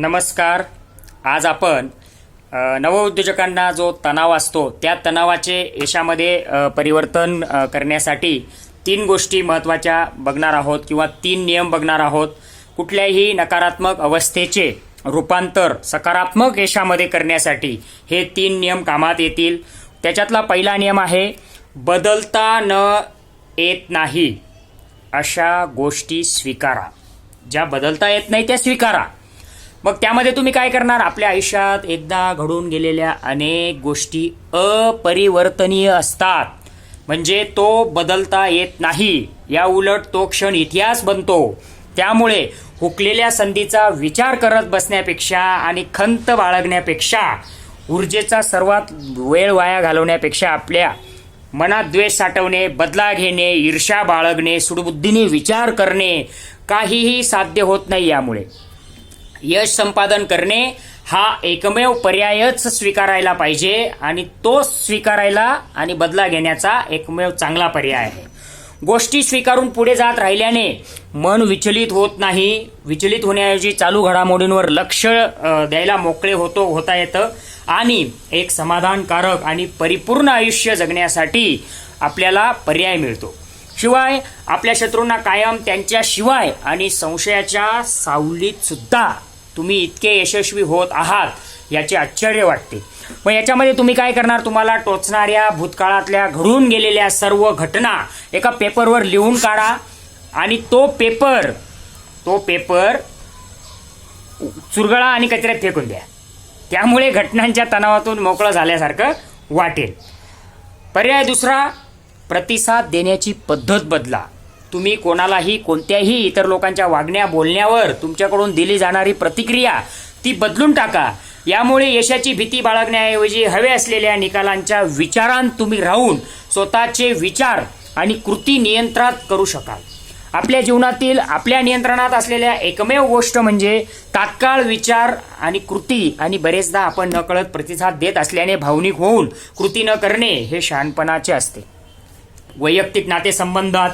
नमस्कार. आज आपण नवउद्योजकांना जो तणाव असतो त्या तणावाचे यशामध्ये परिवर्तन करण्यासाठी तीन गोष्टी महत्त्वाच्या बघणार आहोत किंवा तीन नियम बघणार आहोत. कुठल्याही नकारात्मक अवस्थेचे रूपांतर सकारात्मक यशामध्ये करण्यासाठी हे तीन नियम कामात येतील. त्याच्यातला पहिला नियम आहे बदलता न येत नाही. अशा गोष्टी स्वीकारा. ज्या बदलता येत नाही त्या स्वीकारा. मग त्यामध्ये तुम्ही काय करणार? आपल्या आयुष्यात एकदा घडून गेलेल्या अनेक गोष्टी अपरिवर्तनीय असतात. म्हणजे तो बदलता येत नाही. या उलट तो क्षण इतिहास बनतो. त्यामुळे हुकलेल्या संधीचा विचार करत बसण्यापेक्षा आणि खंत बाळगण्यापेक्षा ऊर्जेचा सर्वात वेळ वाया घालवण्यापेक्षा आपल्या मनात द्वेष साठवणे बदला घेणे ईर्षा बाळगणे सुडबुद्धीने विचार करणे काहीही साध्य होत नाही यामुळे. यश संपादन करणे हा एकमेव पर्यायच स्वीकारायला पाहिजे आणि तो स्वीकारायला आणि बदला घेण्याचा एकमेव चांगला पर्याय आहे. गोष्टी स्वीकारून पुढे जात राहिल्याने मन विचलित होत नाही. विचलित होण्याऐवजी चालू घडामोडींवर लक्ष द्यायला मोकळे होतो होता येतं आणि एक समाधानकारक आणि परिपूर्ण आयुष्य जगण्यासाठी आपल्याला पर्याय मिळतो. शिवाय आपल्या शत्रूंना कायम त्यांच्याशिवाय आणि संशयाच्या सावलीत सुद्धा तुम्ही इतके यशस्वी होत आहात याचे आश्चर्य वाटते. मग याच्यामध्ये तुम्ही काय करणार? तुम्हाला टोचणाऱ्या भूतकाळातल्या घडून गेलेल्या सर्व घटना एका पेपरवर लिहून काढा आणि तो पेपर तो पेपर चुरगळा आणि कचऱ्यात फेकून द्या. त्यामुळे घटनांच्या तणावातून मोकळं झाल्यासारखं वाटेल. पर्याय दुसरा प्रतिसाद देण्याची पद्धत बदला. तुम्ही कोणालाही कोणत्याही इतर लोकांच्या वागण्या बोलण्यावर तुमच्याकडून दिली जाणारी प्रतिक्रिया ती बदलून टाका. यामुळे यशाची भीती बाळगण्याऐवजी हवे असलेल्या निकालांच्या विचारांत तुम्ही राहून स्वतःचे विचार आणि कृती नियंत्रणात करू शकाल. आपल्या जीवनातील आपल्या नियंत्रणात असलेल्या एकमेव गोष्ट म्हणजे तात्काळ विचार आणि कृती. आणि बरेचदा आपण नकळत प्रतिसाद देत असल्याने भावनिक होऊन कृती न करणे हे शहाणपणाचे असते. वैयक्तिक नातेसंबंधात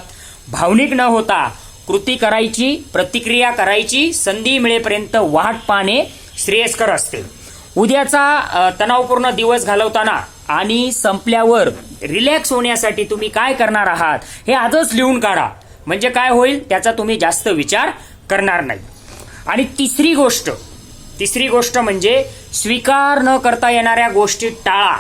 भावनिक न होता कृती करायची प्रतिक्रिया करायची संधी मिळेपर्यंत वाट पाहणे श्रेयस्कर असते. उद्याचा तणावपूर्ण दिवस घालवताना आणि संपल्यावर रिलॅक्स होण्यासाठी तुम्ही काय करणार आहात हे आजच लिहून काढा. म्हणजे काय होईल? त्याचा तुम्ही जास्त विचार करणार नाही. आणि तिसरी गोष्ट तिसरी गोष्ट म्हणजे स्वीकार न करता येणाऱ्या गोष्टी टाळा.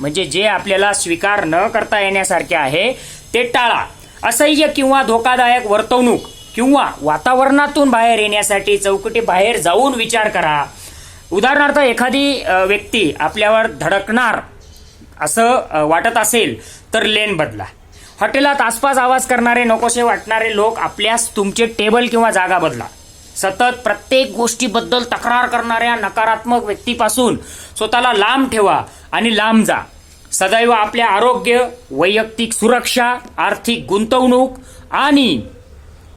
म्हणजे जे आपल्याला स्वीकार न करता येण्यासारखे आहे ते टाळा. असह्य किंवा धोकादायक वर्तवणूक किंवा वातावरणातून बाहेर येण्यासाठी चौकटी बाहेर जाऊन विचार करा. उदाहरणार्थ एखादी व्यक्ती आपल्यावर धडकणार असं वाटत असेल तर लेन बदला. हॉटेलात आसपास आवाज करणारे नकोसे वाटणारे लोक आपल्यास तुमचे टेबल किंवा जागा बदला. सतत प्रत्येक गोष्टीबद्दल तक्रार करणाऱ्या नकारात्मक व्यक्तीपासून स्वतःला लांब ठेवा आणि लांब जा. सदैव आपल्या आरोग्य वैयक्तिक सुरक्षा आर्थिक गुंतवणूक आणि